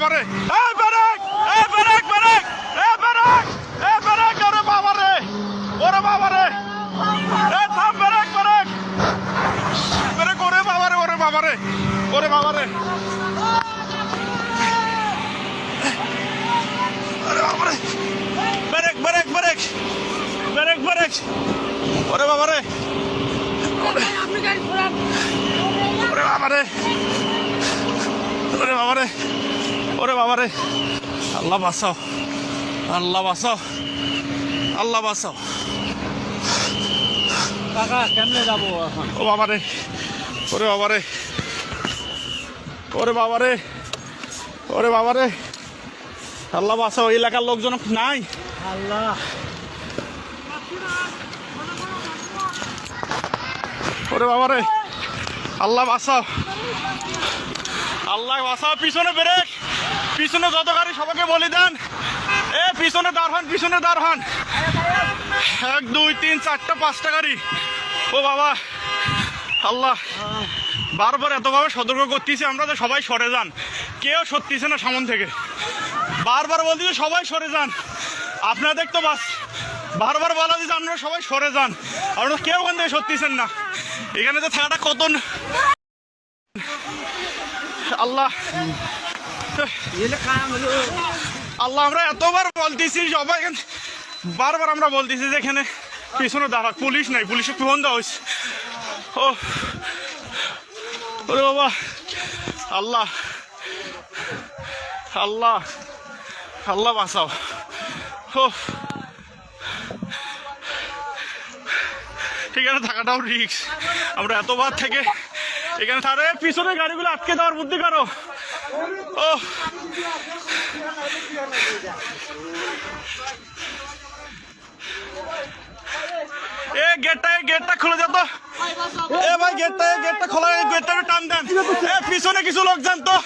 বাবারে। এই ব্রেক এই ব্রেক ব্রেক এই ব্রেক এই ব্রেক, ওরে বাবারে ওরে বাবারে। এই থাম ব্রেক ব্রেক। ব্রেক, ওরে বাবারে ওরে বাবারে ওরে বাবারে। ওরে বাবারে। Brake brake brake brake brake. ওরে বাবারে। ওরে বাবারে। ওরে বাবারে। ওরে বাবারে। আল্লাহ বাঁচাও। আল্লাহ বাঁচাও। আল্লাহ বাঁচাও। কাকা কেমনে যাব এখন? ও বাবারে। ওরে বাবারে। ওরে বাবারে। ওরে বাবারে। আল্লাহ বাঁচাও। এলাকার লোকজন নাই। আল্লাহ। ওরে বাবারে। আল্লাহ বাঁচাও। আল্লাহ বাসা পিছনে ব্রেক। পিছনে যত গাড়ি সবাইকে বলে দেন। এ, পিছনে দাঁড় হন পিছনে দাঁড় হন এক, দুই, তিন, চারটা, পাঁচটা গাড়ি। ও বাবা, আল্লাহ। বারবার এতভাবে সতর্ক করতেছি আমরা যে সবাই সরে যান। কেউ সত্যিছে না সামন থেকে। বারবার বলতেছি সবাই সরে যান। আপনাদের তো বাস বারবার বলা দিচ্ছে আপনারা সবাই সরে যান। আপনারা কেউ ওখান থেকে সত্যিছেন না। এখানে তো থাকাটা কত আল্লাহ। আল্লাহ, আমরা এতবার বলতেছি, সবাই বারবার আমরা বলতেছি যে এখানে পিছনে দাঁড়া, পুলিশ নাই, পুলিশে ফোন দেওয়া হয়েছে। ও ওরে বাবা। আল্লাহ। আল্লাহ। আল্লাহ বাঁচাও। ও এখানে থাকাটাও রিক্স আমরা এতবার থেকে এখানে তাদের পিছনে গাড়িগুলো আটকে দেওয়ার বুদ্ধি করো। ও। এ, গেটটা গেটটা খুলে যেত এ, ভাই, গেটটা গেটটা খোলা গেটটা টান দেন। পিছনে কিছু লোক যান তো।